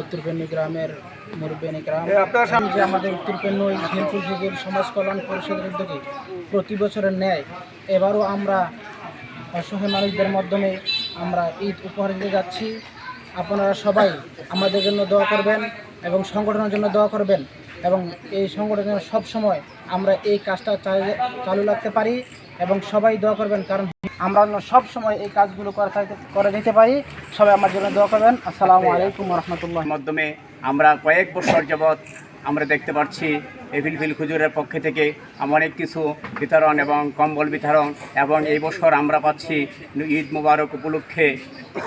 উত্তরপেন্নী গ্রামের মুরব্বেনী গ্রাম। যে আমাদের উত্তরপেন্নী হিলফুল যুগের সমাজ কল্যাণ পরিষদের উদ্যোগে প্রতি বছরের ন্যায় এবারও আমরা অসহায় মানুষদের মাধ্যমে আমরা ঈদ উপহার দিতে যাচ্ছি। আপনারা সবাই আমাদের জন্য দোয়া করবেন এবং সংগঠনের জন্য দোয়া করবেন এবং এই সংগঠনের সব সময় আমরা এই কাজটা চালু রাখতে পারি এবং সবাই দোয়া করবেন কারণ আমরা অন্য সব সময় এই কাজগুলো করে দিতে পারি। সবাই আমার জন্য দোয়া করবেন। আসসালামু আলাইকুম রহমতুল্লাহ মাধ্যমে আমরা কয়েক বছর যাবৎ আমরা দেখতে পাচ্ছি এভিল ফিল খুজুরের পক্ষে থেকে অনেক কিছু বিতরণ এবং কম্বল বিতরণ এবং এই বছর আমরা পাচ্ছি ঈদ মুবারক উপলক্ষে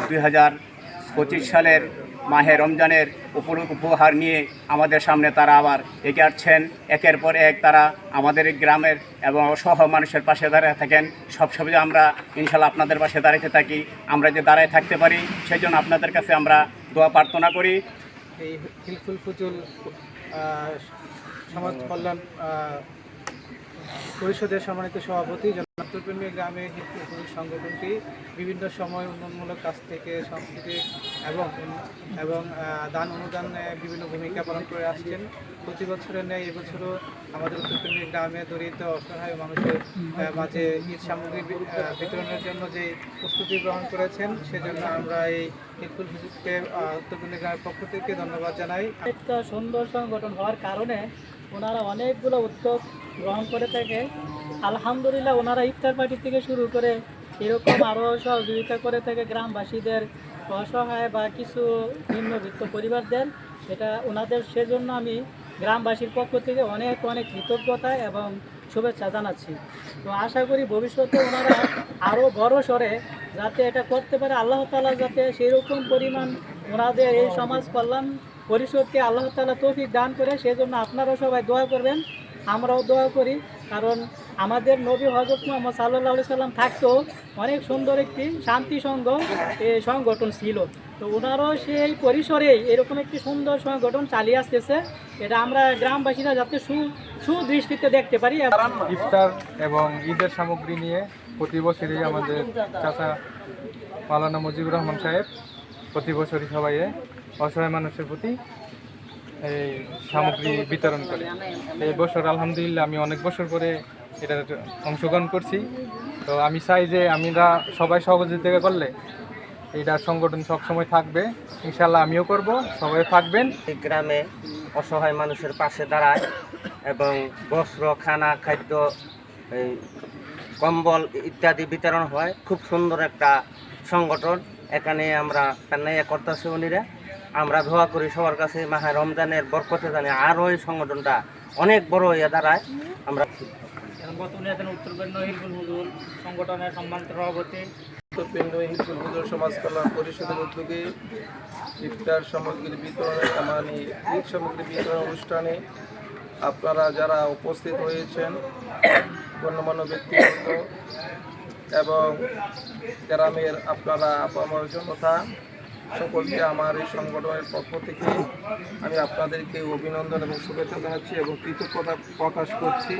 দুই হাজার পঁচিশ সালের মাহে রমজানের উপর উপহার নিয়ে আমাদের সামনে তারা আবার এগিয়ে আসছেন। একের পর এক তারা আমাদের গ্রামের এবং সহ মানুষের পাশে দাঁড়িয়ে থাকেন। সবসময় আমরা ইনশাল্লাহ আপনাদের পাশে দাঁড়াতে থাকি। আমরা যে দাঁড়ায় থাকতে পারি সেই জন্য আপনাদের কাছে আমরা দোয়া প্রার্থনা করি। এই সমাজ কল্যাণ পরিষদের সম্মানিত সভাপতি জনাত্তরপ্রেমী গ্রামে সংগঠনটি বিভিন্ন সময় উন্নয়নমূলক কাজ থেকে সাংস্কৃতিক এবং এবং দান অনুদানে বিভিন্ন ভূমিকা পালন করে আসছেন। প্রতি বছরের ন্যায় এবছরও আমাদের উত্তরপ্রেমী গ্রামে দরিদ্র, অসহায় মানুষের মাঝে ঈদ সামগ্রী বিতরণের জন্য যে প্রস্তুতি গ্রহণ করেছেন, সেজন্য আমরা এই হিলফুল ফুজুলকে উত্তরপ্রেমী গ্রামের পক্ষ থেকে ধন্যবাদ জানাই। একটা সুন্দর সংগঠন হওয়ার কারণে ওনারা অনেকগুলো উদ্যোগ গ্রহণ করে থাকে। আলহামদুলিল্লাহ, ওনারা ইফতার পার্টি থেকে শুরু করে এরকম আরও সহযোগিতা করে থাকে গ্রামবাসীদের। অসহায় বা কিছু নিম্নবিত্ত পরিবারদের এটা ওনাদের সেজন্য আমি গ্রামবাসীর পক্ষ থেকে অনেক অনেক কৃতজ্ঞতা এবং শুভেচ্ছা জানাচ্ছি। তো আশা করি ভবিষ্যতে ওনারা আরও বড় সরে যাতে এটা করতে পারে, আল্লাহ তালা যাতে সেরকম পরিমাণ ওনাদের এই সমাজ কল্যাণ পরিষদকে আল্লাহ তালা তৌফিক দান করে, সেজন্য আপনারাও সবাই দোয়া করবেন, আমরাও দোয়া করি, কারণ আমাদের নবী হজরত মোহাম্মদ সাল্লাহ সাল্লাম থাকতেও অনেক সুন্দর একটি শান্তি সংঘ সংগঠন ছিল। তো ওনারও সেই পরিসরেই এরকম একটি সুন্দর সংগঠন চালিয়ে আসতেছে। এটা আমরা গ্রামবাসীরা যাতে সু, সুদৃষ্টিতে দেখতে পারি। ইফতার এবং ঈদের সামগ্রী নিয়ে প্রতি বছরই আমাদের চাচা মালানা মুজিবুর রহমান সাহেব প্রতি বছরই সবাই অসহায় মানুষের প্রতি এই সামগ্রী বিতরণ করে। এই বছর আলহামদুলিল্লাহ আমি অনেক বছর পরে এটা অংশগ্রহণ করছি। তো আমি চাই যে আমরা সবাই সহযোগিতা করলে এটা সংগঠন সবসময় থাকবে। ইনশাল্লাহ আমিও করব, সবাই থাকবেন। এই গ্রামে অসহায় মানুষের পাশে দাঁড়ায় এবং বস্ত্র, খানা, খাদ্য কম্বল ইত্যাদি বিতরণ হয়। খুব সুন্দর একটা সংগঠন। এখানে আমরা পেন্নাইয়া করতেছে উনিরা আমরা ধোয়া করি সবার কাছে মাহে রমজানের বরকতে জানে আরও এই সংগঠনটা অনেক বড় হয়ে দাঁড়ায়। আমরা সংগঠনের সভাপতি। সমাজ পরিষদের উদ্যোগে সামগ্রী সামগ্রী বিতরণ অনুষ্ঠানে আপনারা যারা উপস্থিত হয়েছেন, গণ্যমান্য ব্যক্তিগত এবং গ্রামের আপনারা আপামর জনতা, সকলকে আমার এই সংগঠনের পক্ষ থেকে আমি আপনাদেরকে অভিনন্দন এবং শুভেচ্ছা জানাচ্ছি এবং কৃতজ্ঞতা প্রকাশ করছি।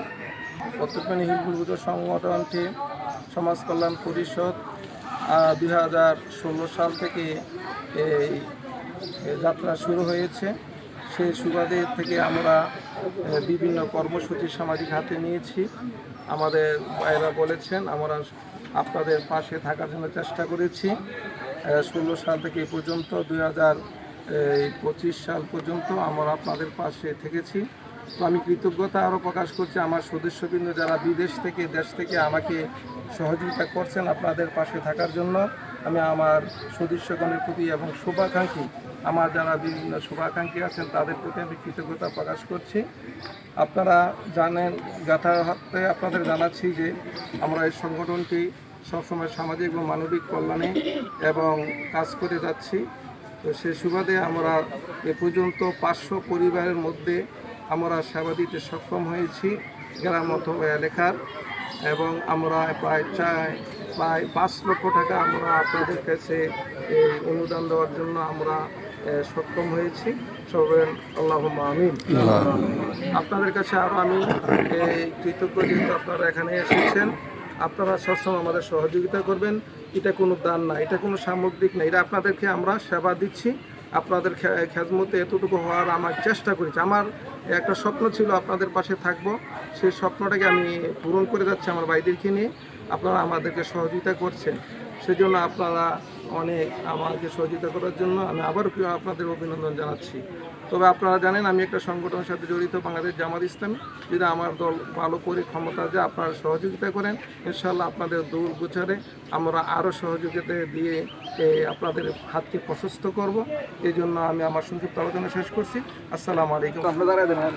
উত্তরপ্রেণী হিলফুল পুজো সংগঠনটি সমাজ কল্যাণ পরিষদ দুই হাজার ষোলো সাল থেকে এই যাত্রা শুরু হয়েছে। সেই সুবাদে থেকে আমরা বিভিন্ন কর্মসূচি সামাজিক হাতে নিয়েছি। আমাদের ভাইরা বলেছেন, আমরা আপনাদের পাশে থাকার জন্য চেষ্টা করেছি। ষোলো সাল থেকে পর্যন্ত, দুই পঁচিশ সাল পর্যন্ত আমরা আপনাদের পাশে থেকেছি। তো আমি কৃতজ্ঞতা আরও প্রকাশ করছি। আমার সদস্যবৃন্দ যারা বিদেশ থেকে, দেশ থেকে আমাকে সহযোগিতা করছেন আপনাদের পাশে থাকার জন্য, আমি আমার সদস্যগণের প্রতি এবং শুভাকাঙ্ক্ষী, আমার যারা বিভিন্ন শুভাকাঙ্ক্ষী আছেন, তাদের প্রতি আমি কৃতজ্ঞতা প্রকাশ করছি। আপনারা জানেন যথার্থে আপনাদের জানাচ্ছি যে আমরা এই সংগঠনটি সবসময় সামাজিক ও মানবিক কল্যাণে এবং কাজ করে যাচ্ছি। তো সে সুবাদে আমরা এ পর্যন্ত পাঁচশো পরিবারের মধ্যে আমরা সেবা দিতে সক্ষম হয়েছি গ্রাম অথবা এলাকার, এবং আমরা প্রায় চাই প্রায় পাঁচ লক্ষ টাকা আমরা আপনাদের কাছে অনুদান দেওয়ার জন্য আমরা সক্ষম হয়েছি। সবাই আল্লাহ আমিন। আপনাদের কাছে আরও আমি কৃতজ্ঞ যেহেতু আপনারা এখানে এসেছেন, আপনারা সবসময় আমাদের সহযোগিতা করবেন। এটা কোনো দান না, এটা কোনো সামগ্রিক না, এটা আপনাদেরকে আমরা সেবা দিচ্ছি। আপনাদের খেজমতে এতটুকু হওয়ার আমার চেষ্টা করেছি। আমার একটা স্বপ্ন ছিল আপনাদের পাশে থাকব। সেই স্বপ্নটাকে আমি পূরণ করে যাচ্ছি আমার ভাইদেরকে নিয়ে। আপনারা আমাদেরকে সহযোগিতা করছেন। সেজন্য আপনারা অনেক আমাকে সহযোগিতা করার জন্য আমি আবারও আপনাদের অভিনন্দন জানাচ্ছি। তবে আপনারা জানেন আমি একটা সংগঠনের সাথে জড়িত বাংলাদেশ জামাত ইসলামী। যদি আমার দল ভালো করে ক্ষমতা যে আপনারা সহযোগিতা করেন। ইনশাল্লাহ আপনাদের দূর গোছারে আমরা আরও সহযোগিতা দিয়ে আপনাদের হাতকে প্রশস্ত করব। এই জন্য আমি আমার সংক্ষিপ্ত আলোচনা শেষ করছি। আসসালামু আলাইকুম। আপনারা দেবেন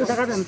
টাকা দেন